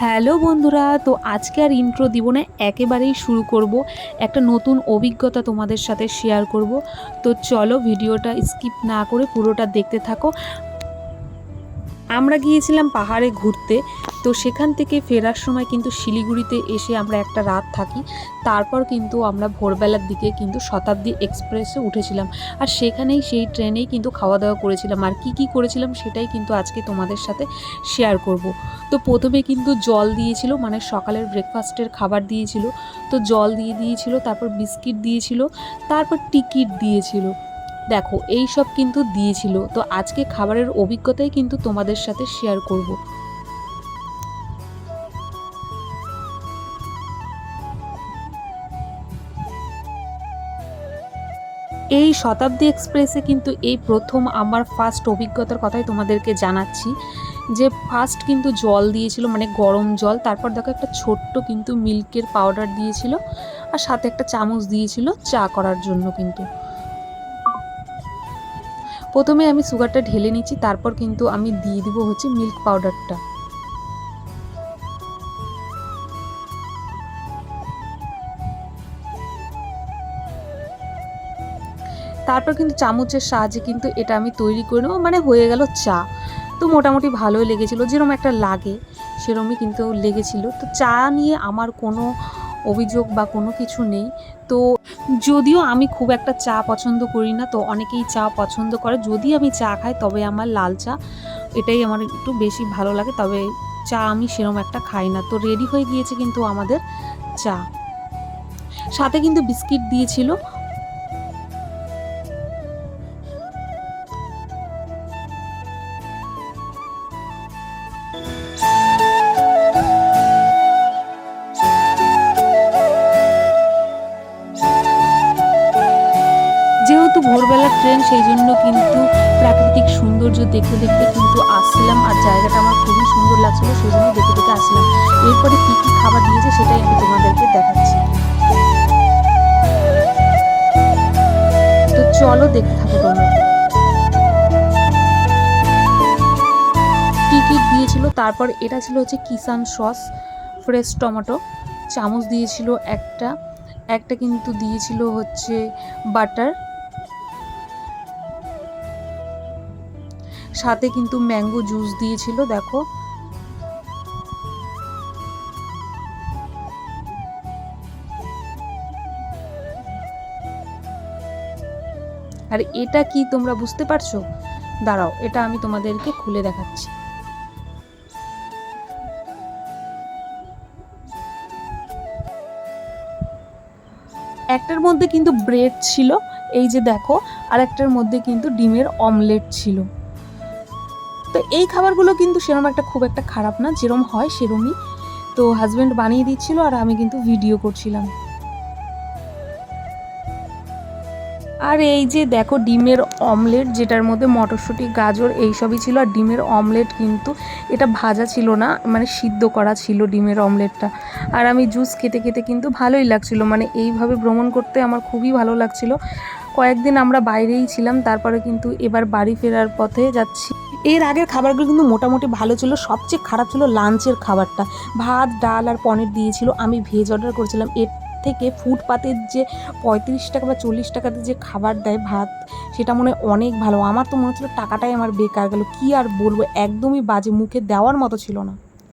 Hello বন্ধুরা, তো আজকে আর ইন্ট্রো দিব না, একেবারেই শুরু করব। একটা নতুন অভিজ্ঞতা তোমাদের সাথে শেয়ার করব। তো চলো ভিডিওটা স্কিপ না করে পুরোটা দেখতে থাকো। আমরা গিয়েছিলাম পাহাড়ে ঘুরতে, তো সেখান থেকে ফেরার সময় কিন্তু শিলিগুড়িতে এসে আমরা একটা রাত থাকি। তারপর কিন্তু আমরা ভোরবেলার দিকে কিন্তু শতাব্দী এক্সপ্রেসে উঠেছিলাম। আর সেখানেই সেই ট্রেনেই কিন্তু খাওয়া দাওয়া করেছিলাম। আর কি কি করেছিলাম সেটাই কিন্তু আজকে তোমাদের সাথে শেয়ার করব। তো প্রথমে কিন্তু জল দিয়েছিল মানে সকালের ব্রেকফাস্টের খাবার দিয়েছিল। তো জল দিয়ে দিয়েছিল, তারপর বিস্কিট দিয়েছিল, তারপর টিকিট দিয়েছিল। দেখো, এই সব কিন্তু দিয়েছিল। তো আজকে খাবারের অভিজ্ঞতাই কিন্তু তোমাদের সাথে শেয়ার করব। এই শতাব্দী এক্সপ্রেসে কিন্তু এই প্রথম আমার ফার্স্ট অভিজ্ঞতার কথাই তোমাদেরকে জানাচ্ছি। যে ফার্স্ট কিন্তু জল দিয়েছিল মানে গরম জল, তারপর দেখো একটা ছোট্ট কিন্তু মিল্কের পাউডার দিয়েছিল, আর সাথে একটা চামচ দিয়েছিল চা করার জন্য কিন্তু। প্রথমে আমি সুগারটা ঢেলে নিচ্ছি, তারপর কিন্তু আমি দিয়ে দিব হচ্ছে মিল্ক পাউডারটা তারপর কিন্তু চামচের সাহায্যে কিন্তু এটা আমি তৈরি করে নেব মানে হয়ে গেল চা। তো মোটামুটি ভালোই লেগেছিলো যেরকম একটা লাগে, সেরমই কিন্তু লেগেছিল। তো চা নিয়ে আমার কোনো অভিযোগ বা কোনো কিছু নেই। তো যদিও আমি খুব একটা চা পছন্দ করি না, তো অনেকেই চা পছন্দ করে। যদি আমি চা খাই, তবে আমার লাল চা, এটাই আমার একটু বেশি ভালো লাগে। তবে চা আমি সেরম একটা খাই না। তো রেডি হয়ে গিয়েছে কিন্তু আমাদের চা। সাথে কিন্তু বিস্কিট দিয়েছিল। ভোরবেলার ট্রেন, সেই জন্য কিন্তু প্রাকৃতিক সৌন্দর্য দেখতে দেখতে কিন্তু আসছিলাম আর জায়গাটা আমার খুবই সুন্দর লাগছিল, সেই জন্য দেখে দেখে আসলাম এরপরে কী কী খাবার দিয়েছে সেটাই আমি তোমাদেরকে দেখাচ্ছি। তো চলো দেখতে থাকো তোমরা। টিকিট দিয়েছিল? তারপর এটা ছিল হচ্ছে কিষান সস, ফ্রেশ টমেটো। চামচ দিয়েছিল একটা। একটা কিন্তু দিয়েছিল হচ্ছে বাটার। সাথে কিন্তু ম্যাঙ্গো জুস দিয়েছিল, দেখো। আর এটা কি তোমরা বুঝতে পারছ? দাঁড়াও, এটা আমি তোমাদেরকে খুলে দেখাচ্ছি। একটার মধ্যে কিন্তু ব্রেড ছিল, এই যে দেখো আর একটার মধ্যে কিন্তু ডিমের অমলেট ছিল। তো এই খাবারগুলো কিন্তু সেরকম একটা খুব একটা খারাপ না, যেরম হয় সেরমই। তো হাজব্যান্ড বানিয়ে দিচ্ছিল আর আমি কিন্তু ভিডিও করছিলাম। আর এই যে দেখো ডিমের অমলেট যেটার মধ্যে মটরশুঁটি, গাজর এইসবই ছিল, আর ডিমের অমলেট কিন্তু এটা ভাজা ছিল না মানে সিদ্ধ করা ছিল ডিমের অমলেটটা আর আমি জুস খেতে খেতে কিন্তু ভালোই লাগছিল মানে এইভাবে ভ্রমণ করতে আমার খুবই ভালো লাগছিল। কয়েকদিন আমরা বাইরেই ছিলাম, তারপরে কিন্তু এবার বাড়ি ফেরার পথে যাচ্ছি। এর আগের খাবারগুলো কিন্তু মোটামুটি ভালো ছিল। সবচেয়ে খারাপ ছিল লাঞ্চের খাবারটা। ভাত, ডাল আর পনির দিয়েছিল। আমি ভেজ অর্ডার করেছিলাম। এর থেকে ফুটপাতের যে পঁয়ত্রিশ টাকা বা চল্লিশ টাকাতে যে খাবার দেয় ভাত, সেটা মনে অনেক ভালো। আমার তো মনে হচ্ছিল টাকাটাই আমার বেকার গেল। কি আর বলব? একদমই বাজে। মুখে দেওয়ার মতো ছিল না।